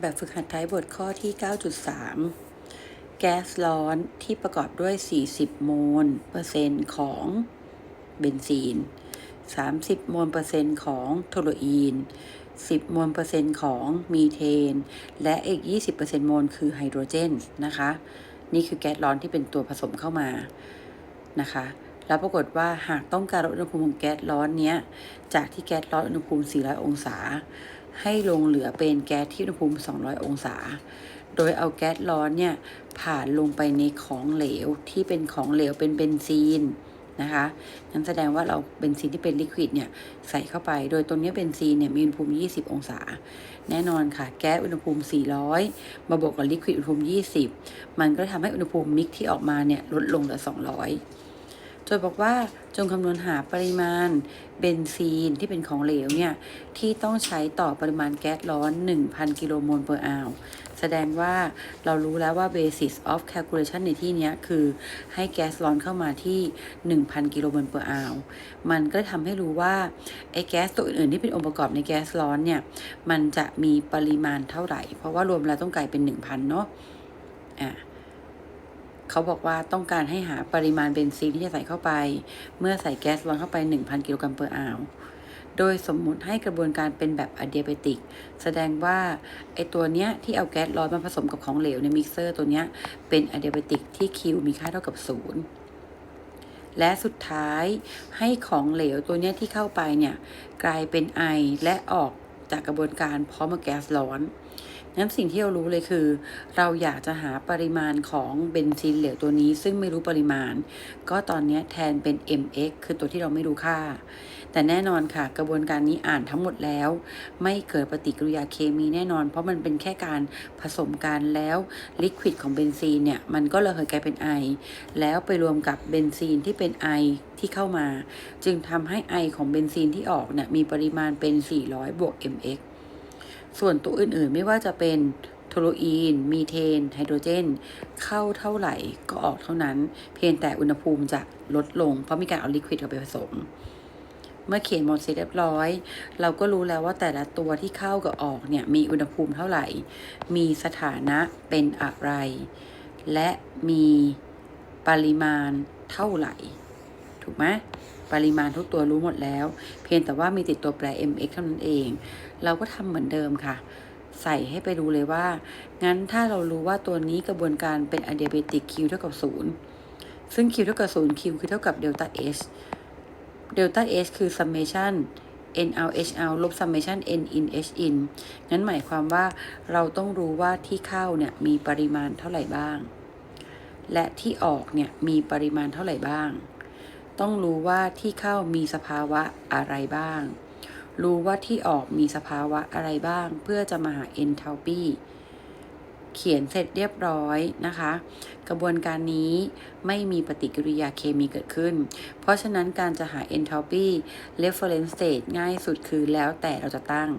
แบบฝึกหัดท้ายบทข้อที่ 9.3 แก๊สร้อนที่ประกอบด้วย 40 โมลเปอร์เซ็นต์ของเบนซีน 30 โมลเปอร์เซ็นต์ของโทโลอีน 10 โมลเปอร์เซ็นต์ของมีเทน และอีก 20%โมลคือไฮโดรเจนนะคะ นี่คือแก๊สร้อนที่เป็นตัวผสมเข้ามานะคะแล้วปรากฏว่าหากต้องการลดอุณหภูมิของแก๊สร้อนเนี้ย จากที่แก๊สร้อนอุณหภูมิ 400 องศา ให้ลงเหลือเป็นแก๊สที่อุณหภูมิ 200 องศา โดยเอาแก๊สร้อนเนี่ยผ่านลงไปในของเหลวที่เป็นของเหลวเป็นเบนซีนนะคะนั้นแสดงว่าเราเบนซีนที่เป็นลิควิดเนี่ยใส่เข้าไป โดยตรงนี้เบนซีนเนี่ยมีอุณหภูมิ 20 องศา แน่นอนค่ะ แก๊สอุณหภูมิ 400 มาบวกกับลิควิดอุณหภูมิ 20 มันก็ทำให้อุณหภูมิมิกที่ออกมาเนี่ยลดลงเหลือ 200 โดยบอกว่าจงคำนวณหาปริมาณเบนซีนที่เป็นของเหลวเนี่ย ที่ต้องใช้ต่อปริมาณแก๊สร้อน 1,000 กิโลโมล per hour แสดงว่าเรารู้แล้วว่า basis of calculation ในที่นี้คือให้แก๊สร้อนเข้ามาที่ 1,000 กิโลโมล per hour มันก็ทำให้รู้ว่า ไอ้แก๊สตัวอื่นๆที่เป็นองค์ประกอบในแก๊สร้อนเนี่ย มันจะมีปริมาณเท่าไหร่ เพราะว่ารวมแล้วต้องกลายเป็น 1,000 เนาะอะ เขาบอกว่าต้องการให้หาปริมาณเบนซีนที่จะใส่เข้าไป เมื่อใส่แก๊สร้อนเข้าไป 1,000 กิโลกรัมเปอร์อาวโดยสมมุติให้กระบวนการเป็นแบบอะเดียเบติก แสดงว่าไอตัวเนี้ยที่เอาแก๊สร้อนมาผสมกับของเหลวในมิกเซอร์ตัวเนี้ยเป็นอะเดียเบติกที่ Q มีค่าเท่ากับ 0และสุดท้ายให้ของเหลวตัวเนี้ยที่เข้าไปเนี่ย กลายเป็นไอและออกจากกระบวนการพร้อมกับแก๊สร้อน งั้นสิ่งที่เรารู้เลยคือ เราอยากจะหาปริมาณของเบนซินเหลวตัวนี้ ซึ่งไม่รู้ปริมาณ ก็ตอนนี้แทนเป็น mx คือตัวที่เราไม่รู้ค่า แต่แน่นอนค่ะ กระบวนการนี้อ่านทั้งหมดแล้ว ไม่เกิดปฏิกิริยาเคมีแน่นอน เพราะมันเป็นแค่การผสมกันแล้วลิควิดของเบนซีนเนี่ย มันก็ระเหยกลายเป็นไอ แล้วไปรวมกับเบนซีนที่เป็นไอที่เข้ามา จึงทำให้ไอของเบนซีนที่ออกเนี่ยมีปริมาณเป็น 400 บวก mx ส่วนตัวอื่นๆ ไม่ว่าจะเป็นโทโลอีน มีเทน ไฮโดรเจน เข้าเท่าไหร่ก็ออกเท่านั้น เพียงแต่อุณหภูมิจะลดลง เพราะมีการเอาลิควิดเข้าไปผสม เมื่อเขียนหมดเสร็จเรียบร้อย เราก็รู้แล้วว่าแต่ละตัวที่เข้ากับออกเนี่ยมีอุณหภูมิเท่าไหร่ มีสถานะเป็นอะไร และมีปริมาณเท่าไหร่ ถูกไหมปริมาณทุกตัวรู้หมดแล้ว เพียงแต่ว่ามีติดตัวแปร mx เท่านั้นเอง เราก็ทำเหมือนเดิมค่ะ ใส่ให้ไปดูเลยว่า งั้นถ้าเรารู้ว่าตัวนี้กระบวนการเป็นอเดียเบติก q เท่ากับ 0 ซึ่ง q เท่ากับ 0 q คือเท่ากับเดลต้า h เดลต้า h คือ summation n out h out ลบ summation n in h in งั้นหมายความว่าเราต้องรู้ว่าที่เข้าเนี่ยมีปริมาณเท่าไหร่บ้าง และที่ออกเนี่ยมีปริมาณเท่าไหร่บ้าง ต้องรู้ว่าที่เข้ามีสภาวะอะไรบ้าง รู้ว่าที่ออกมีสภาวะอะไรบ้าง เพื่อจะมาหา enthalpy เขียนเสร็จเรียบร้อยนะคะ กระบวนการนี้ไม่มีปฏิกิริยาเคมีเกิดขึ้น เพราะฉะนั้นการจะหา enthalpy reference state ง่ายสุดคือแล้วแต่เราจะตั้ง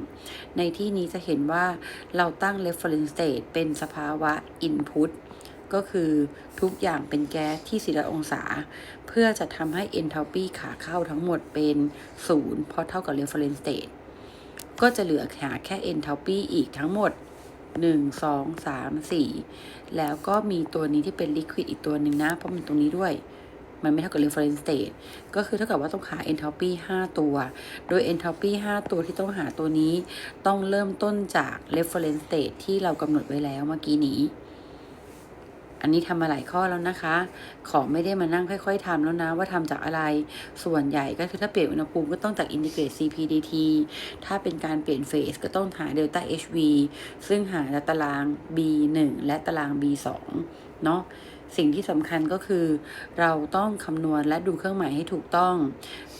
ในที่นี้จะเห็นว่าเราตั้ง reference state เป็นสภาวะ input ก็คือทุกอย่างเป็นแก๊สที่400องศา เพื่อจะทำให้ enthalpy ขาเข้าทั้งหมดเป็น0เพราะเท่ากับ reference state ก็จะเหลือหาแค่ enthalpy อีกทั้งหมด 1 2 3 4 แล้วก็มีตัวนี้ที่เป็น liquid อีกตัวหนึ่งนะ เพราะมันตรงนี้ด้วยมันไม่เท่ากับ reference state ก็คือเท่ากับว่าต้องหา enthalpy 5 ตัว โดย enthalpy 5 ตัวที่ต้องหาตัวนี้ ต้องเริ่มต้นจาก reference state ที่เรากำหนดไว้แล้วเมื่อกี้นี้ อันนี้ทำมาหลายข้อแล้วนะคะ ขอไม่ได้มานั่งค่อย ๆทำแล้วนะว่าทำจากอะไร ส่วนใหญ่ก็คือถ้าเปลี่ยนอุณหภูมิก็ต้องจาก integrate CPDT ถ้าเป็นการเปลี่ยนเฟสก็ต้องหา delta HV ซึ่งหาตาราง B1 และตาราง B2 เนาะ สิ่งที่สำคัญก็คือ เราต้องคำนวณและดูเครื่องหมายให้ถูกต้อง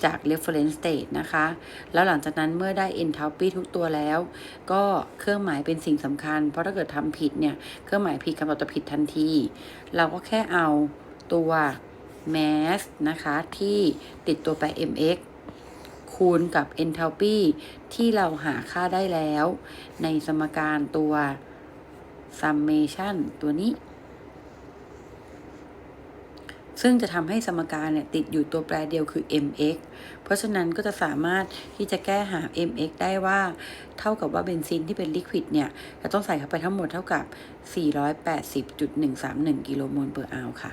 จาก reference state นะคะ แล้วหลังจากนั้นเมื่อได้ enthalpy ทุกตัวแล้ว ก็เครื่องหมายเป็นสิ่งสำคัญ เพราะถ้าเกิดทำผิดเนี่ย เครื่องหมายผิดคำตอบจะผิดทันที เราก็แค่เอาตัว mass นะคะ ที่ติดตัวแปร mx คูณกับ enthalpy ที่เราหาค่าได้แล้ว ในสมการตัว summation ตัวนี้ ซึ่งจะทำให้สมการเนี่ยติดอยู่ตัวแปรเดียวคือ mx เพราะฉะนั้นก็จะสามารถที่จะแก้หา mx ได้ว่า เท่ากับว่าเบนซินที่เป็นลิควิดเนี่ยจะต้องใส่เข้าไปทั้งหมดเท่ากับ 480.131 กิโลโมล per hour ค่ะ